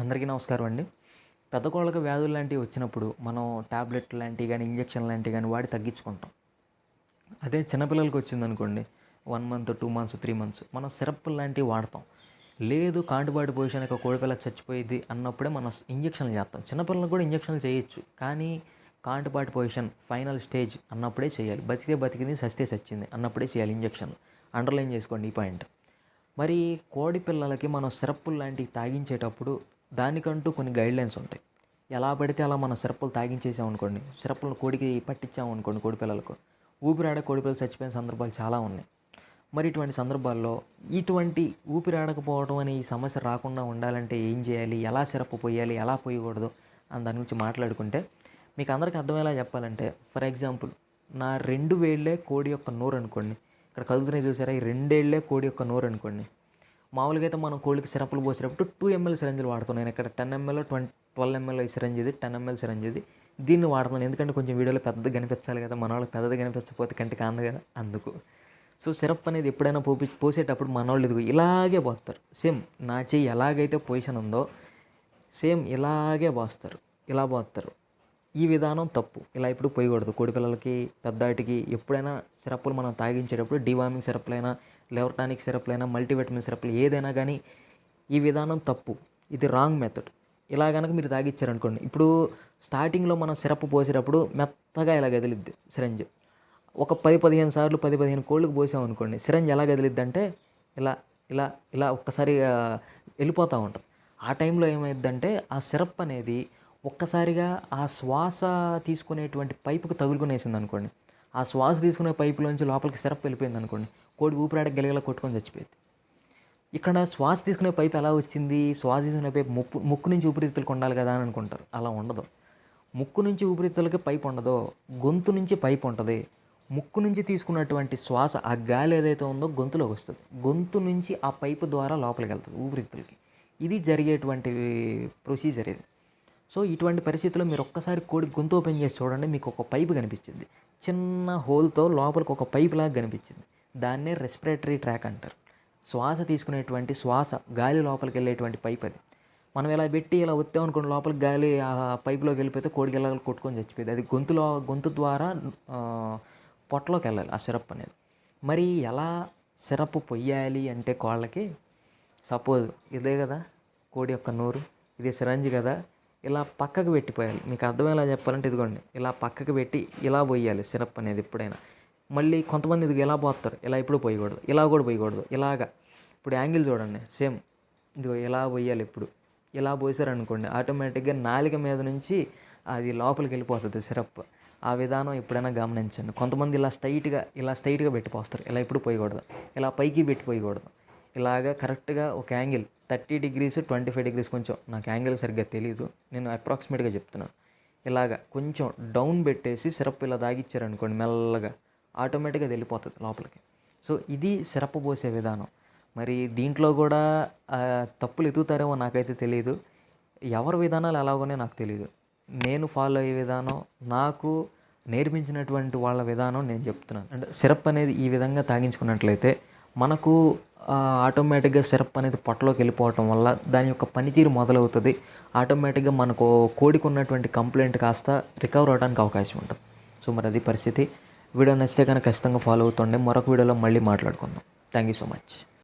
అందరికీ నమస్కారం అండి. పెద్ద కోళ్ళకి వ్యాధులు లాంటివి వచ్చినప్పుడు మనం టాబ్లెట్ లాంటివి కానీ ఇంజక్షన్ లాంటివి కానీ వాడి తగ్గించుకుంటాం. అదే చిన్నపిల్లలకి వచ్చిందనుకోండి one month two months three months మనం సిరప్ లాంటివి వాడతాం. లేదు కాంటుబాటి పొజిషన్ యొక్క కోడిపిల్ల చచ్చిపోయింది అన్నప్పుడే మనం ఇంజక్షన్లు చేస్తాం. చిన్నపిల్లలకు కూడా ఇంజక్షన్లు చేయొచ్చు. కానీ కాంటుబాటి పొజిషన్ ఫైనల్ స్టేజ్ అన్నప్పుడే చేయాలి. బతికితే బతికింది సస్తే చచ్చింది అన్నప్పుడే చేయాలి ఇంజక్షన్లు. అండర్లైన్ చేసుకోండి ఈ పాయింట్. మరి కోడి పిల్లలకి మనం సిరప్పులు లాంటివి తాగించేటప్పుడు దానికంటూ కొన్ని గైడ్లైన్స్ ఉంటాయి. ఎలా పడితే అలా మనం సిరప్పులు తాగించేసాం అనుకోండి సిరప్పులను కోడికి పట్టించాం అనుకోండి కోడి పిల్లలకు ఊపిరాడ కోడి పిల్లలు చచ్చిపోయిన సందర్భాలు చాలా ఉన్నాయి. మరి ఇటువంటి సందర్భాల్లో ఇటువంటి ఊపిరాడకపోవడం అనే ఈ సమస్య రాకుండా ఉండాలంటే ఏం చేయాలి ఎలా సిరప్ పోయాలి ఎలా పోయకూడదు అని దాని గురించి మాట్లాడుకుంటే మీకు అందరికీ అర్థమయ్యేలా చెప్పాలంటే ఫర్ ఎగ్జాంపుల్ నా రెండు వేళ్ళే కోడి యొక్క నోరు అనుకోండి ఇక్కడ కదులుతున్నాయి చూసారా ఈ రెండేళ్ళే కోడి యొక్క నోరు అనుకోండి మామూలుగా అయితే మనం కోళ్ళకి సిరప్లు పోసేటప్పుడు టూ ఎంఎల్ సిరంజిలు వాడుతున్నాను నేను ఇక్కడ ten ML twenty twelve ML syringe ఇది టెన్ ఎంఎల్ సిరంజ్ ఇది దీన్ని వాడుతున్నాను ఎందుకంటే కొంచెం వీడియోలో పెద్దగా కనిపించాలి కదా మన వాళ్ళకి పెద్దది కనిపించకపోతే కంటికి కాదు కదా అందుకు. సో సిరప్ అనేది ఎప్పుడైనా పోపి పోసేటప్పుడు మన వాళ్ళు ఇదిగో ఇలాగే పోస్తారు. సేమ్ నా చెయ్యి ఎలాగైతే పొజిషన్ ఉందో సేమ్ ఇలాగే పోస్తారు. ఇలా పోస్తారు. ఈ విధానం తప్పు. ఇలా ఇప్పుడు పోయకూడదు. కోడి పిల్లలకి పెద్దాటికి ఎప్పుడైనా సిరప్లు మనం తాగించేటప్పుడు డివార్మింగ్ సిరప్లైనా లెవర్ టానిక్ సిరప్లైనా మల్టీవిటమిన్ సిరప్లు ఏదైనా కానీ ఈ విధానం తప్పు. ఇది రాంగ్ మెథడ్. ఇలా కనుక మీరు తాగిచ్చారనుకోండి ఇప్పుడు స్టార్టింగ్లో మనం సిరప్ పోసేటప్పుడు మెత్తగా ఇలా కదిలిద్ది సిరంజ్? ఒక పది పదిహేను సార్లు పది పదిహేను కోళ్ళకు పోసామనుకోండి సిరంజ్ ఎలా కదిలిద్ది అంటే ఇలా ఇలా ఇలా ఒక్కసారి వెళ్ళిపోతూ ఉంటుంది. ఆ టైంలో ఏమైందంటే ఆ సిరప్ అనేది ఒక్కసారిగా ఆ శ్వాస తీసుకునేటువంటి పైపుకు తగులుకునేసింది అనుకోండి ఆ శ్వాస తీసుకునే పైపులోంచి లోపలికి సిరప్ వెళ్ళిపోయింది అనుకోండి కోడి ఊపిరాడ గెలగల కొట్టుకొని చచ్చిపోయింది. ఇక్కడ శ్వాస తీసుకునే పైపు ఎలా వచ్చింది? శ్వాస తీసుకునే పైపు ముక్కు ముక్కు నుంచి ఊపిరితిత్తులకు ఉండాలి కదా అని అనుకుంటారు. అలా ఉండదు. ముక్కు నుంచి ఊపిరితిత్తులకి పైపు ఉండదో గొంతు నుంచి పైపు ఉంటుంది. ముక్కు నుంచి తీసుకున్నటువంటి శ్వాస ఆ గాలి ఏదైతే ఉందో గొంతులోకి వస్తుంది. గొంతు నుంచి ఆ పైపు ద్వారా లోపలికి వెళ్తుంది ఊపిరితిత్తులకి. ఇది జరిగేటువంటి ప్రొసీజర్ ఇది. సో ఇటువంటి పరిస్థితుల్లో మీరు ఒక్కసారి కోడి గొంతు ఓపెన్ చేసి చూడండి మీకు ఒక పైపు కనిపించింది. చిన్న హోల్తో లోపలికి ఒక పైపు లాగా కనిపించింది. దాన్నే రెస్పిరేటరీ ట్రాక్ అంటారు. శ్వాస తీసుకునేటువంటి శ్వాస గాలి లోపలికి వెళ్ళేటువంటి పైప్ అది. మనం ఇలా పెట్టి ఇలా వస్తాం అనుకోండి లోపలికి గాలి ఆ పైపులోకి వెళ్ళిపోతే కోడికి వెళ్ళాలి కొట్టుకొని చచ్చిపోయింది. అది గొంతులో గొంతు ద్వారా పొట్టలోకి వెళ్ళాలి ఆ సిరప్ అనేది. మరి ఎలా సిరప్ పొయ్యాలి అంటే కోళ్ళకి? సపోజ్ ఇదే కదా కోడి యొక్క నోరు ఇది సిరంజి కదా ఇలా పక్కకు పెట్టిపోయాలి. మీకు అర్థమయ్యేలా చెప్పాలంటే ఇదిగోండి ఇలా పక్కకు పెట్టి ఇలా పోయాలి సిరప్ అనేది ఎప్పుడైనా. మళ్ళీ కొంతమంది ఇది ఇలా పోస్తారు ఇలా ఇప్పుడు పోయకూడదు ఇలా కూడా పోయకూడదు ఇలాగా. ఇప్పుడు యాంగిల్ చూడండి సేమ్. ఇదిగో ఇలా పోయాలి ఇప్పుడు. ఇలా పోసారనుకోండి ఆటోమేటిక్గా నాలిక మీద నుంచి అది లోపలికి వెళ్ళిపోతుంది సిరప్. ఆ విధానం ఎప్పుడైనా గమనించండి. కొంతమంది ఇలా స్ట్రైట్గా ఇలా స్ట్రైట్గా పెట్టిపోస్తారు ఇలా ఎప్పుడు పోయకూడదు ఇలా పైకి పెట్టి పోయకూడదు. ఇలాగా కరెక్ట్గా ఒక angle thirty degrees twenty five degrees కొంచెం నాకు యాంగిల్ సరిగ్గా తెలియదు నేను అప్రాక్సిమేట్గా చెప్తున్నాను. ఇలాగా కొంచెం డౌన్ పెట్టేసి సిరప్ ఇలా దాగిచ్చారనుకోండి మెల్లగా ఆటోమేటిక్గా అది వెళ్ళిపోతుంది లోపలికి. సో ఇది సిరప్ పోసే విధానం. మరి దీంట్లో కూడా తప్పులు ఎదుగుతారేమో నాకైతే తెలియదు ఎవరి విధానాలు ఎలాగోనే నాకు తెలియదు నేను ఫాలో అయ్యే విధానం నాకు నేర్పించినటువంటి వాళ్ళ విధానం నేను చెప్తున్నాను. అంటే సిరప్ అనేది ఈ విధంగా తాగించుకున్నట్లయితే మనకు ఆటోమేటిక్గా సిరప్ అనేది పొట్టలోకి వెళ్ళిపోవటం వల్ల దాని యొక్క పనితీరు మొదలవుతుంది. ఆటోమేటిక్గా మనకు కోడికి ఉన్నటువంటి కంప్లైంట్ కాస్త రికవర్ అవడానికి అవకాశం ఉంటుంది. సో మరి అది పరిస్థితి. వీడియో నచ్చితే కనుక ఖచ్చితంగా ఫాలో అవుతుండే. మరొక వీడియోలో మళ్ళీ మాట్లాడుకుందాం. Thank you so much